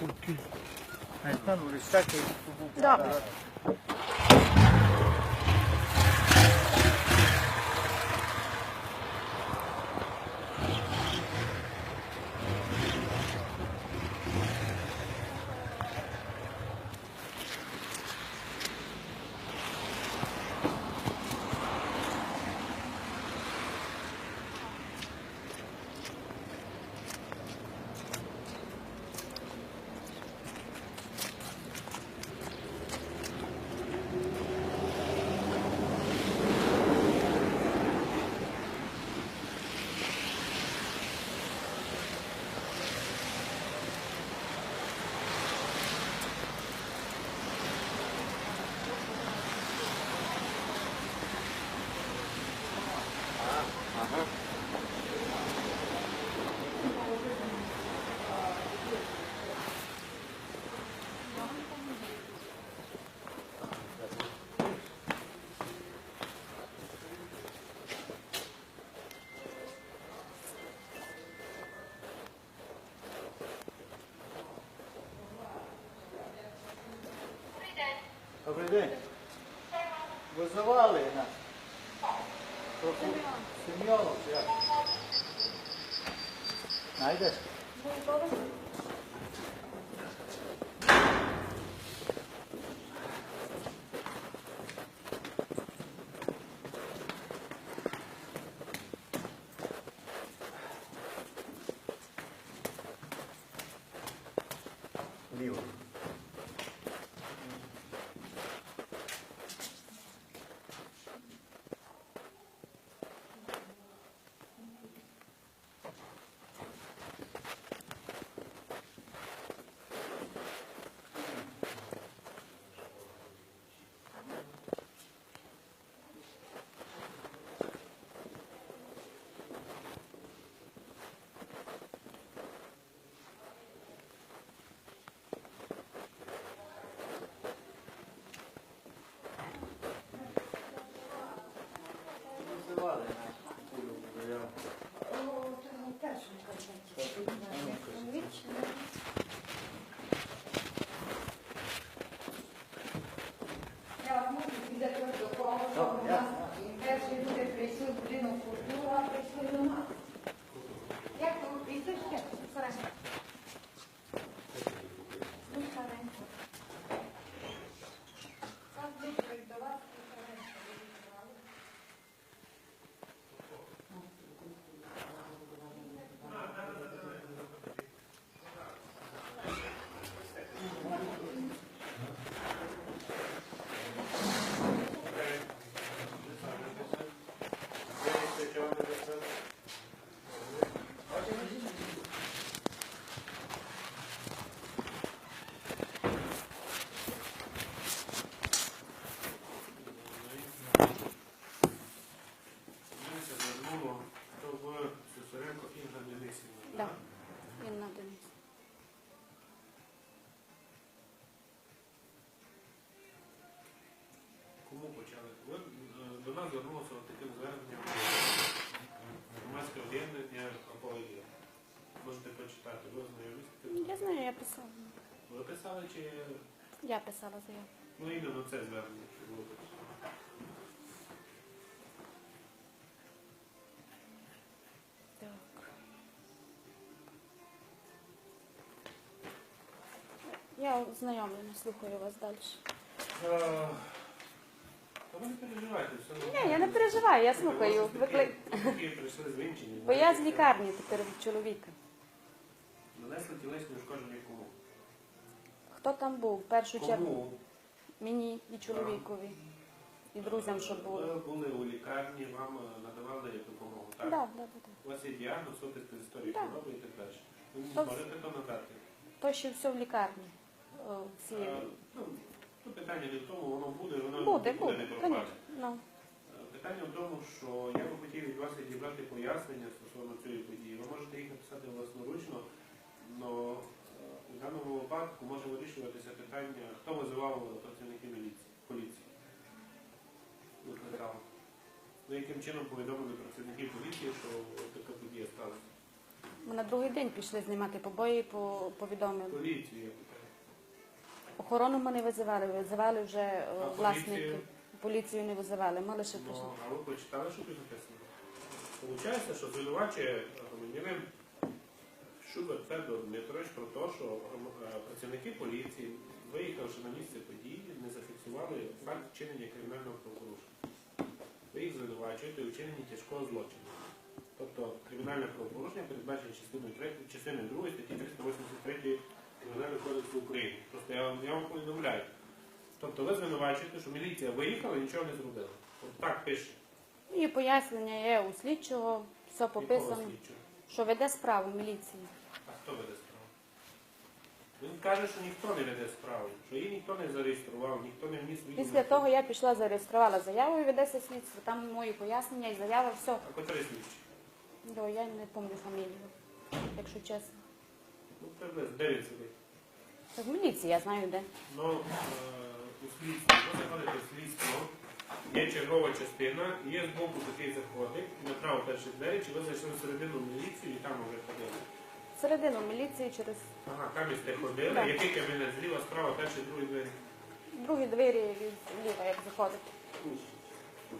Кульки. Aynen uğraşsak bu Добре. Добрий день. Визивали нас. Трохи Семьонов, як? Найдеш? Визивали нас. Заяву. Перші люди прийшли в будинок культури, а прийшли до нас. Як ви прізвище? Франко. Ну, Франко. Як ви до вас? Франко, ви відбирали? Дивіться, звернуло то в Сусаренко Інга Денисівна. Да. Він на Денис. Кому почали? Ви, До звернулося таким зверненням громадське об'єднання Аполія. Можете прочитати, ви ознайомитесь. Я знаю, я писала. Ви писали чи Я писала заяву. ну іменно це звернення? що було написано? Так. Я ознайомлена, слухаю вас далі. Е, ви не переживайте, все Ні, я не переживаю, я слухаю. Викли... Прийшли Бо я з лікарні тепер від чоловіка. Нанесли тілесні ушкодження кому? Хто там був? В першу чергу Кому? мені і чоловікові, і друзям, що Ви були. у лікарні, вам е, надавали допомогу, так? Так, так, так. У вас є діагноз, опис з історії Так. хвороби і так далі. Ви не можете то надати. То ще все в лікарні. О, Всі... Е, Ну, тут питання не в тому, воно буде, воно Буде, нікуди буде, не пропаде. Ну, Е, Питання в тому, що я би хотів від вас відібрати пояснення стосовно цієї події. Ви можете їх написати власноручно, але у даному випадку може вирішуватися питання, хто визивав працівників міліції, поліції. Викликав. Ну, яким чином повідомили працівників поліції, що така подія сталася? Ми на другий день пішли знімати побої, по повідомили. Поліцію. Охорону ми не визивали, визивали вже е, А власники. поліцію? Поліцію не визивали, ми лише пішли. Ну, а ви почитали, що тут написано? Получається, що звинувачує громадянин Шубер Федор Дмитрович про те, що гром- е, працівники поліції, виїхавши на місце події, не зафіксували факт вчинення кримінального правопорушення. Ви їх звинувачуєте у вчиненні тяжкого злочину. Тобто кримінальне правопорушення передбачено частиною 3, частиною 2 статті 383 Кримінального кодексу України. Просто я, вам- я вам повідомляю. Тобто ви звинувачуєте, що міліція виїхала і нічого не зробила. От так пише. І пояснення є у слідчого, все пописано, слідчого? що веде справу міліції. А хто веде справу? Він каже, що ніхто не веде справу, що її ніхто не зареєстрував, ніхто не вніс відомості. Після того я пішла, зареєструвала заяву і ведеться слідство. Там мої пояснення і заява, все. А котрий слідчий? Я не пам'ятаю фамілію, якщо чесно. Ну, приблизно, де він сидить? Це в міліції, я знаю де. Ну, е, у слідстві, ви заходите в слідство, є чергова частина, є збоку такий заходик, направо перші двері, чи ви зайшли всередину міліцію і там вже ходили. Середину міліції через Ага, там і сте ходили. Так. Який кабінет? Зліва, справа, перші, другі двері. другі двері від ліва, як заходить.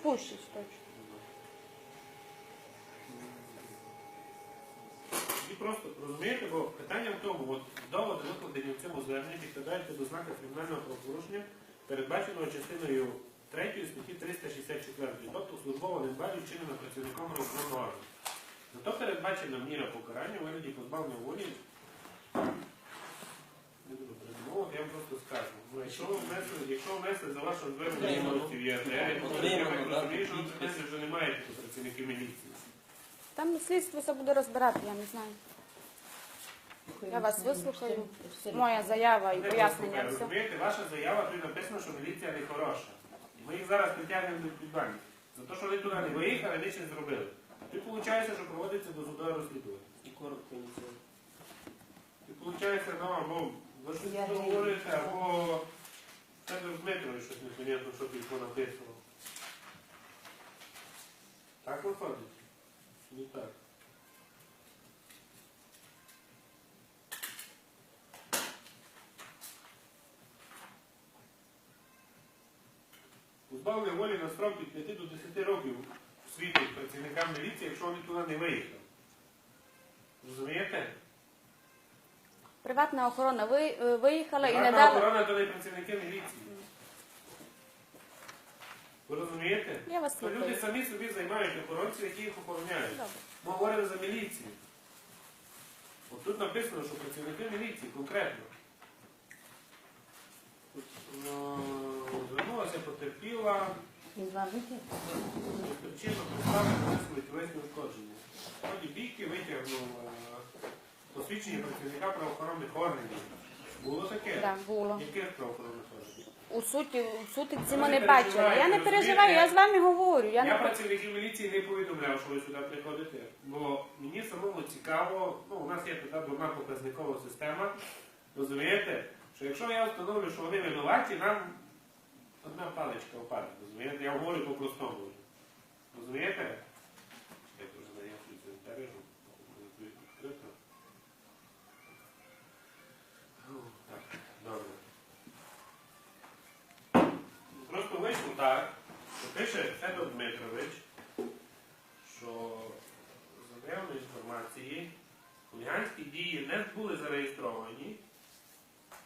Пущить точно. І просто розумієте, бо питання в тому, от доводи викладені в цьому зверненні підкладаються до знака кримінального правопорушення, передбаченого частиною 3 статті 364, тобто службова недбалість вчинена працівником правоохоронного органу. Зато передбачена міра покарання у вигляді позбавлення волі. Не буду передумовувати, я вам просто скажу. Ну, якщо ви внесли, якщо ви внесли за вашим зверненням в ЄРДР, то я так розумію, що ви вже не маєте до працівників міліції. Там слідство все буде розбирати, я не знаю. Я вас вислухаю. Моя заява і пояснення. Все. Розумієте, ваша заява тут написано, що міліція не хороша. Ми їх зараз притягнемо до відповідальності. За те, що вони туди не виїхали, нічого не зробили. Тут виходить, що проводиться досудове розслідування. І коротко нічого. І виходить, ну, або ви щось говорите, або Федор Дмитрович щось непонятно, що тут написано. Так виходить? Не так. Позбавлення волі на строк від 5 до 10 років світить працівникам міліції, якщо вони туди не виїхали. Розумієте? Приватна охорона е, виїхала і не Приватна дала. охорона то не працівники міліції. Ви розумієте? Я вас То люди самі собі займають охоронців, які їх охороняють. Добре. Ми говоримо за міліцію. От тут написано, що працівники міліції конкретно. Тут, е, Звернулася потерпіла, причина підстави нанесли тілесні ушкодження. В ході бійки витягнув е, посвідчення працівника правоохоронних органів. Було таке? Так, було. Яких правоохоронних органів? У суті, у суті ці не не бачили. Я не переживаю, я з вами говорю. Я Я, не працівників міліції не повідомляв, що ви сюди приходите, бо мені самому цікаво, ну у нас є така дурна показникова система, розумієте, що якщо я встановлю, що вони винуваті, нам одна паличка впаде, розумієте? Я говорю по-простому. Так, пише Федор Дмитрович, що за наявної інформації хуліганські дії не були зареєстровані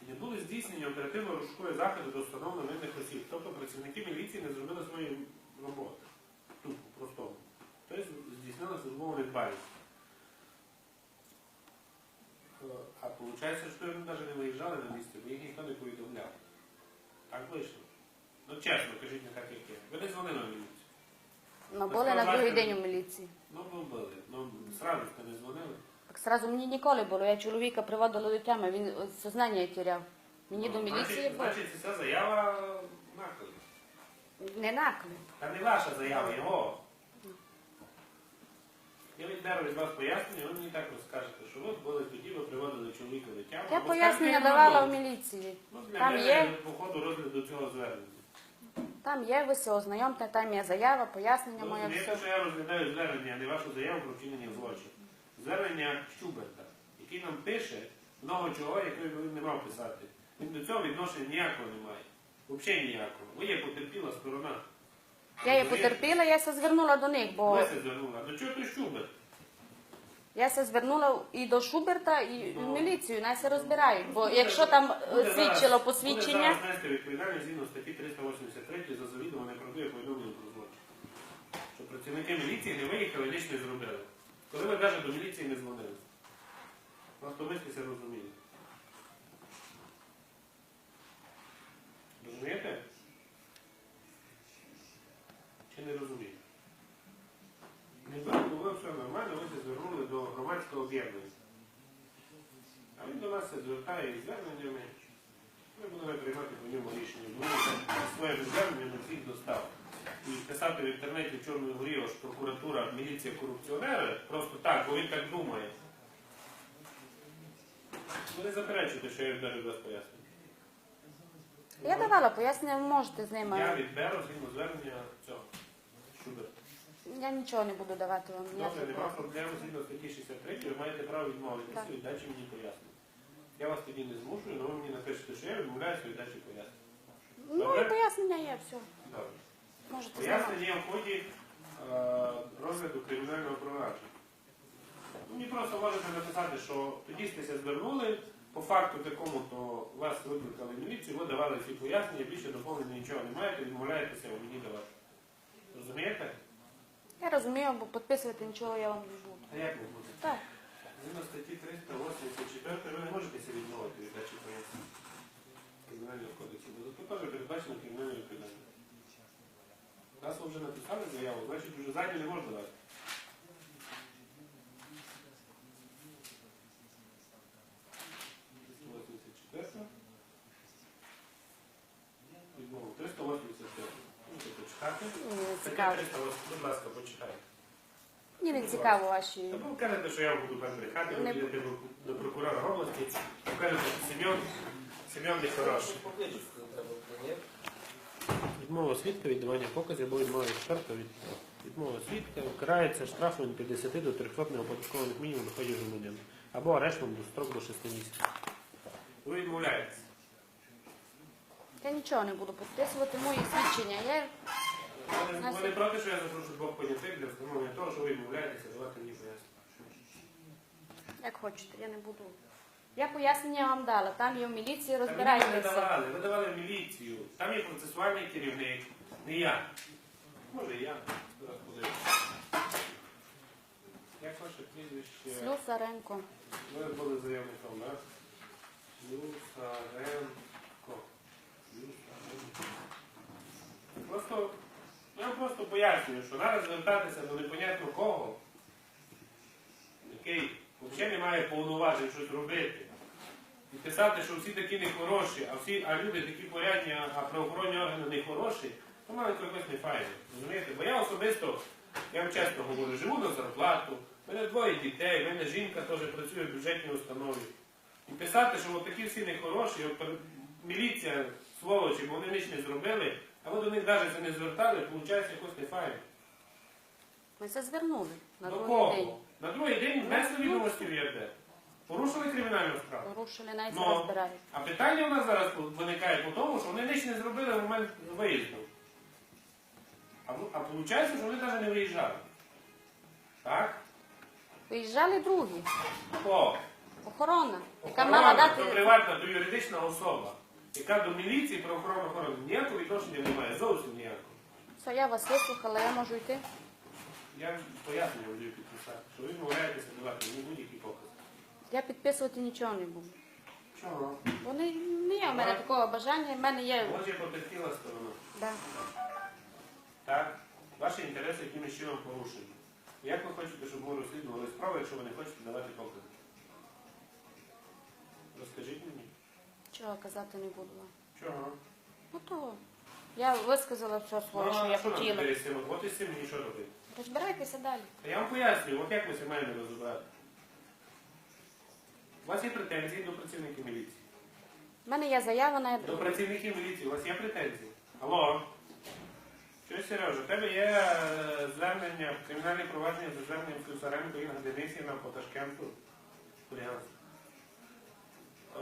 і не були здійснені оперативно-розшукові заходи до встановлення винних осіб. Тобто працівники міліції не зробили свої роботи. Тут по-простому. Тобто здійснили службову недбалість. Е, А виходить, що вони навіть не виїжджали на місце, бо їх ніхто не повідомляв. Так вийшло. Ну чесно, кажіть так, як є. Ви не дзвонили в міліцію. Ну, були на другий день у міліції. Ну, ви були. Ну, сразу ж не дзвонили. Так сразу мені ніколи було. Я чоловіка приводила до тями, він е, сознання тіряв. Мені Ну, до міліції значить, було. значить, ця заява наклик. Не наклик. Та не ваша заява, його. Я відберу від вас пояснення, ви мені так розкажете, що ви були тоді, ви приводили чоловіка до тями. Я пояснення скажете, давала ну, в міліції. Ну, для Там мене є, по ходу розгляду цього звернення. Там є, ви все ознайомте, там є заява, пояснення Ви моє все. що я розглядаю звернення, а не вашу заяву про вчинення злочину. звернення Щуберта, який нам пише много чого, якого він не мав писати. Він до цього відношення ніякого не має. Взагалі ніякого. Ви є потерпіла сторона. Я її потерпіла, я се звернула до них, бо Ви се звернула. До чого той Щуберт? Я се звернула і до Шуберта, і в міліцію, най се розбирають. Бо якщо там е, буде свідчило зараз- посвідчення, Буде зараз нести відповідальність згідно статті 383 за завідомо неправдиве повідомлення про злочин. Що працівники міліції не виїхали, ніч не зробили. Коли ви навіть до міліції не дзвонили. Просто ви це розуміли. Розумієте? Чи не розумієте? Не було все нормально, ви це звернули до громадського об'єднання. А він до звертає із зверненнями. Ми будемо приймати по ньому рішення. Своє звернення всіх достав. І писати в інтернеті в Чорною горі, що прокуратура, міліція корупціонери, просто так, бо він так думає. Ви не заперечуєте, що я відберу без пояснення. я давала пояснення, ви можете з ними. Я відберу згідно звернення цього. Шубер. Я нічого не буду давати вам. Добре, нема проблем згідно статті 63, ви маєте право відмовитися Так. від дачі мені пояснення. Тоді не змушую, але ви мені напишете, що я відмовляюся від дачі пояснення. Ну Добре? і пояснення є, все. Добре. Можете знімати. Пояснення є в ході е, розгляду кримінального провадження. Ну, Мені просто можете написати, що тоді стеся звернули, по факту такому, то вас викликали міліцію, ви давали всі пояснення, більше доповнення нічого не маєте, відмовляєтеся ви мені давати. Розумієте? Я розумію, бо підписувати нічого я вам не буду. А як ви будете? Так. Згідно статті 384 ви не можете відмовити від дачі пояснень Кримінального кодексу, бо тут теж передбачено кримінальне відповідальність. Раз ви вже написали заяву, значить вже задню не можна дати. Відмову. 385. Можете не Стаття цікаво. 380, будь ласка, почитайте. Мені не цікаво ваші. Ви кажете, що я буду там брехати, ви Не підете до, до прокурора області, ви кажете, що Семен, Семен не хороший. Відмова свідка, віддавання показів або відмова експерта від відмова свідка карається штрафом від 50 до 300 неоподаткованих мінімум доходів громадян або арештом до строк до 6 місяців. Ви відмовляєтесь. Я нічого не буду підписувати мої свідчення. Я Ви не- проти, що я запрошу двох понятих для встановлення того, що ви відмовляєтеся давати мені пояснення. як хочете, я не буду. Я пояснення вам дала. Там є в міліції, ви не розбирайтеся. давали, ви давали в міліцію. Там є процесуальний керівник, не я. Може я. Зараз подивимося. Як ваше прізвище? Слюсаренко. Ви були заявником, так? Люсаренко. Люсаренко. Просто, я вам просто пояснюю, що треба звертатися до непонятно кого, який взагалі не має повноважень щось робити. І писати, що всі такі нехороші, а всі, а люди такі порядні, а правоохоронні органи не хороші, то маленько якось не файно. Розумієте? Бо я особисто, я вам чесно говорю, живу на зарплату, в мене двоє дітей, в мене жінка теж працює в бюджетній установі. І писати, що от такі всі нехороші, от міліція, сволочі, бо вони ніч не зробили, а ви до них навіть це не звертали, виходить якось не файно. Ми це звернули на До другий день. кого? На другий день внесли відомості в ЄРД. Порушили кримінальну справу. Порушили, навіть Ну. розбирають. А питання у нас зараз виникає по тому, що вони ніч не зробили в момент виїзду. А, в- а виходить, що вони навіть не виїжджали. Так? Виїжджали другі. Хто? Охорона, яка Охорона, мала то дати. приватна, то юридична особа, яка до міліції про охорону охорони ніякого відношення не має, зовсім ніякого. Все, я вас вислухала, я можу йти. Я пояснюю буду підписати, що ви відмовляєтеся давати мені будь-які покази. Я підписувати нічого не буду. Чого? Вони не є в мене такого бажання, в мене є. Є потерпіла сторона. Да. Так? Ваші інтереси якимось чином порушені. Як ви хочете, щоб ми розслідували справу, якщо ви не хочете давати покази? Розкажіть мені. Чого казати не буду вам. Чого? Ну то я висказала все своє, Ну, що я що нам хотіла. тепер із цим? От із цим мені що робити? Розбирайтеся далі. Та Я вам пояснюю, от як ми це маємо розібрати. У вас є претензії до працівників міліції. У мене є заява на До працівників міліції у вас є претензії. Алло? Чуєш, Сережа, у тебе є е, звернення, кримінальне провадження за зверненням Слюсаренко Інга Денисівна по Ташкенту. Хуліганство. Е,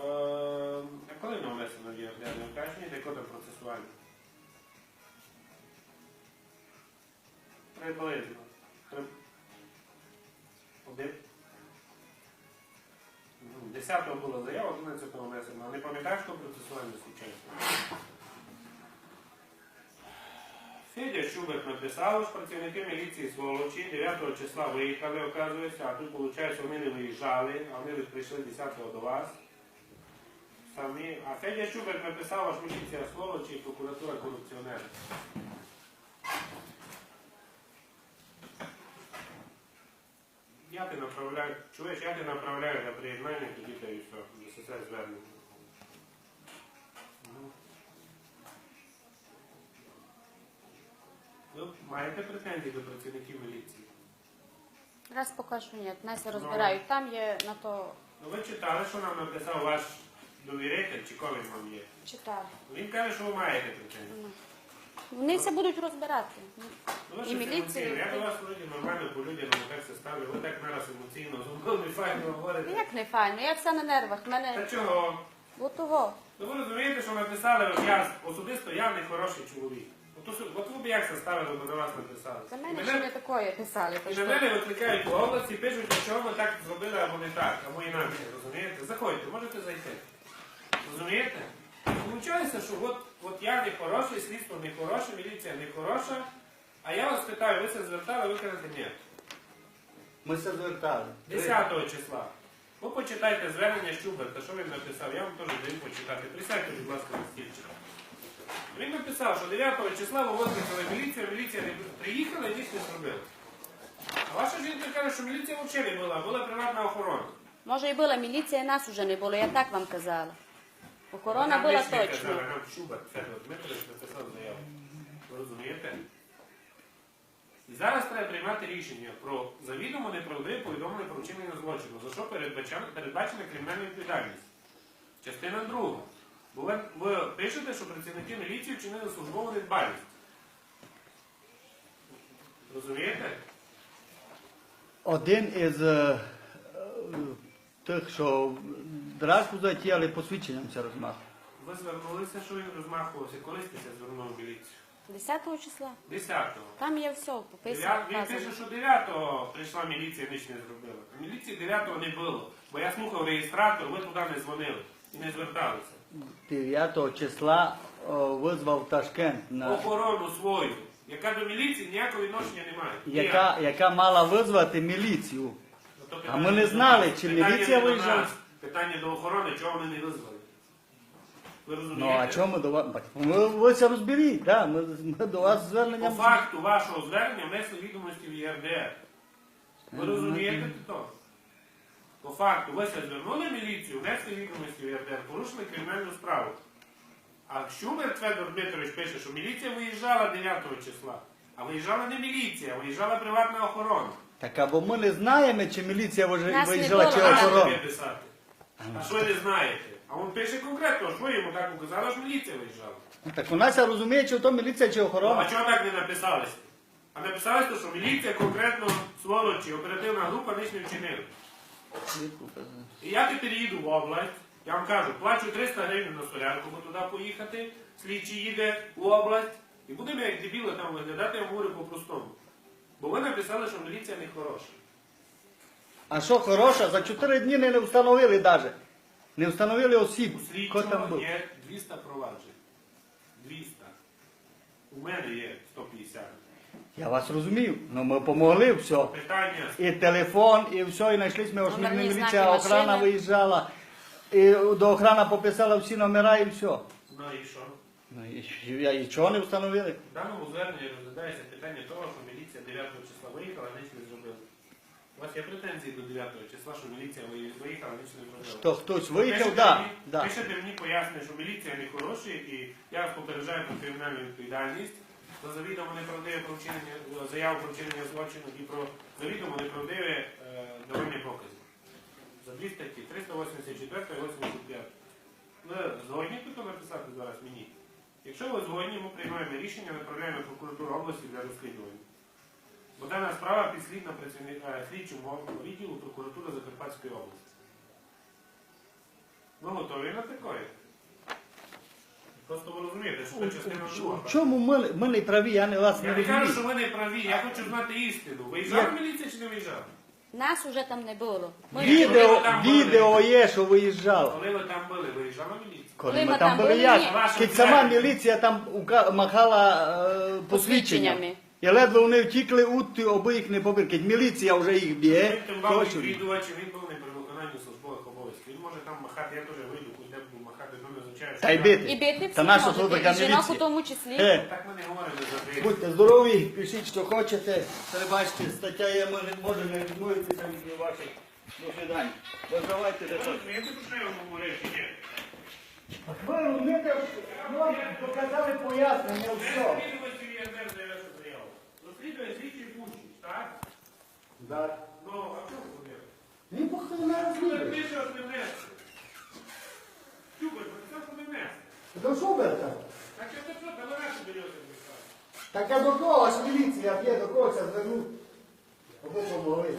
а коли воно внесено в ЄРДР? Не кажеш де кодом процесуальний? Приблизно. Один. Ну, 10-го була заява, 11-го внесено. Не пам'ятаєш, що процесуальний случайно? Федя Шуберт написав, що працівники міліції сволочі 9 числа виїхали, оказується, а тут, виходить, вони не виїжджали, а вони прийшли 10-го до вас. Самі. А Федя Шуберт написав, що міліція сволочі і прокуратура корупціонери. Я ти направляю, чуєш, я ти направляю на приєднання, тоді та і все, до ССС звернення. Ну. Ви маєте претензії до працівників міліції? Раз поки що ні, Настя розбирають. Там є на то Ну ви читали, що нам написав ваш довіритель, чи кого він вам є? читали. Він каже, що ви маєте претензії. Вони все будуть розбирати. Ну, І міліція, емоційно. Я до вас вроді нормально по людям так все ставлю. Ви так нараз емоційно, з мною файно Ну, говорите. Як не файно, я вся на нервах. В Та мене чого? от того. Ну ви розумієте, що написали, от я особисто я не хороший чоловік. От, от ви б як це ставили, бо на вас написали. За мене ще не такое писали. то І що- на мене викликають в області, пишуть, що ви так зробили або не так, або інакше, розумієте? Заходьте, можете зайти. Розумієте? Получається, що от, от я не хороший, слідство не хороше, міліція не хороша, а я вас питаю, ви це звертали, ви кажете ні. Ми се звертали. 10 числа. Ви почитайте звернення Щуберта, що він написав, я вам теж даю почитати. Присядьте, будь ласка, на стільчик. Він написав, що 9 числа ви викликали міліцію, міліція не приїхала і ніч не зробила. А ваша жінка каже, що міліція взагалі не була, була приватна охорона. Може і була міліція, нас уже не було, я так вам казала. Охорона була точно. Нам Щуберт Федор Дмитрович написав заяву. Ви розумієте? І зараз треба приймати рішення про завідомо неправдиве повідомлення про вчинення злочину, за що передбачена, передбачена кримінальна відповідальність. Частина друга. Бо ви, ви пишете, що працівники міліції вчинили службову недбалість. Розумієте? Один із е, е, тих, що драку затіяли, посвідченням це розмахав. Ви звернулися, що він розмахувався. Колись після звернув в міліцію? 10 числа. 10-го. Там є все, пописано. Він пише, що 9-го прийшла міліція, ніч не зробила. Міліції 9-го не було. Бо я слухав реєстратор, ви туди не дзвонили і не зверталися. 9 числа о, визвав Ташкент, на, Охорону свою, яка до міліції ніякого відношення не має. яка, яка мала визвати міліцію. Ну, А питання ми не до знали, нас. чи Питання міліція до виїжджала. Питання до охорони, чого вони не визвали. Ви розумієте? Ну а чому до вас? Ви, ви це розберіть, да? ми, ми до вас По факту вашого звернення внесли відомості в ЄРДР. Ви розумієте то? По факту, ви це звернули міліцію, внесли відомості в ЄРДР, порушили кримінальну справу. А Щуберт Федор Дмитрович пише, що міліція виїжджала 9 числа. А виїжджала не міліція, а виїжджала приватна охорона. Так або ми не знаємо, чи міліція вже Нас не виїжджала, було, чи. Охорона. писати? А що ви не знаєте? А він пише конкретно, що ви йому так указали, що міліція виїжджала. Так у нас розуміє, чи то міліція, чи Ну, а чого так не написалися? А написалося, що міліція конкретно сволочі, оперативна група ніч не вчинила. І я тепер їду в область, я вам кажу, плачу 300 гривень на солярку, бо туди поїхати, слідчий їде в область, і будемо як дебіли там виглядати, я говорю по-простому. Бо ви написали, що міліція не хороша. А що хороша, за 4 дні не встановили навіть. Не встановили осіб, У хто там слідчого був. є 200 проваджень. 200. У мене є 150. Я вас розумів, ну ми помогли все. Питання І телефон, і все, і знайшлися ми Номерні міліція, охрана машини. виїжджала. І до охрана пописала всі номера і все. ну і що? Ну і, я- і чого не встановили? В даному зверненні розглядається питання того, що міліція 9 числа виїхала, ніч не зробила. У вас є претензії до 9 числа, що міліція виїхала, ніч не зробила. Що хтось виїхав, да, да. Пишете мені пояснення, що міліція не хороша, і я вас попереджаю про кримінальну відповідальність, за завідомо неправдиве про вчинення, заяву про вчинення злочину і про завідомо неправдиве е, давання показів. За дві статті 384 і 85. Ви згодні тут написати зараз мені? Якщо ви згодні, ми приймаємо рішення, направляємо прокуратуру області для розслідування. Бо дана справа підслідна працівника слідчого відділу прокуратури Закарпатської області. Ви готові на таке? Просто ви розумієте, що це частина друга. В чому ми, ми не праві, я не вас не Я не кажу, що розумію. ви не праві, я хочу знати істину. Виїжджала міліція чи не виїжджала? Нас уже там не було. Ми Відео, були. відео є, що виїжджав. Коли ви там були, виїжджала міліція? Коли ми там були, ні. Ваша Кить сама міліція там ука- махала е. Посвідченнями. І ледве вони втікли, утти обоїх не побив. Міліція вже їх б'є. Він тим вам Точно. відвідувач, він був не при виконанні службових обов'язків. Він може там махати, я теж вийду, куди буду махати, ну не означає, що Та й я- бити. І бити Та наша можете, тут така і жінок у міліція. тому числі. Е, Так ми не говоримо за бити. Будьте здорові, пишіть, що хочете. Це бачите, стаття є, може, може не відмовитися від ваших досвідань. Визивайте де то. Я не говорив, чи ні? Ви розумієте, вам показали пояснення, все. Розслідує слідчий Пущич, так? Да. Ну, а чого ви? Він похто не Ви розуміє. пише, що не внесли. Чубер, це що не внесли. До Шуберта. Так це що, ви наші берете. Так я до кого ж міліція, я до кого зараз зверну. Або помогли.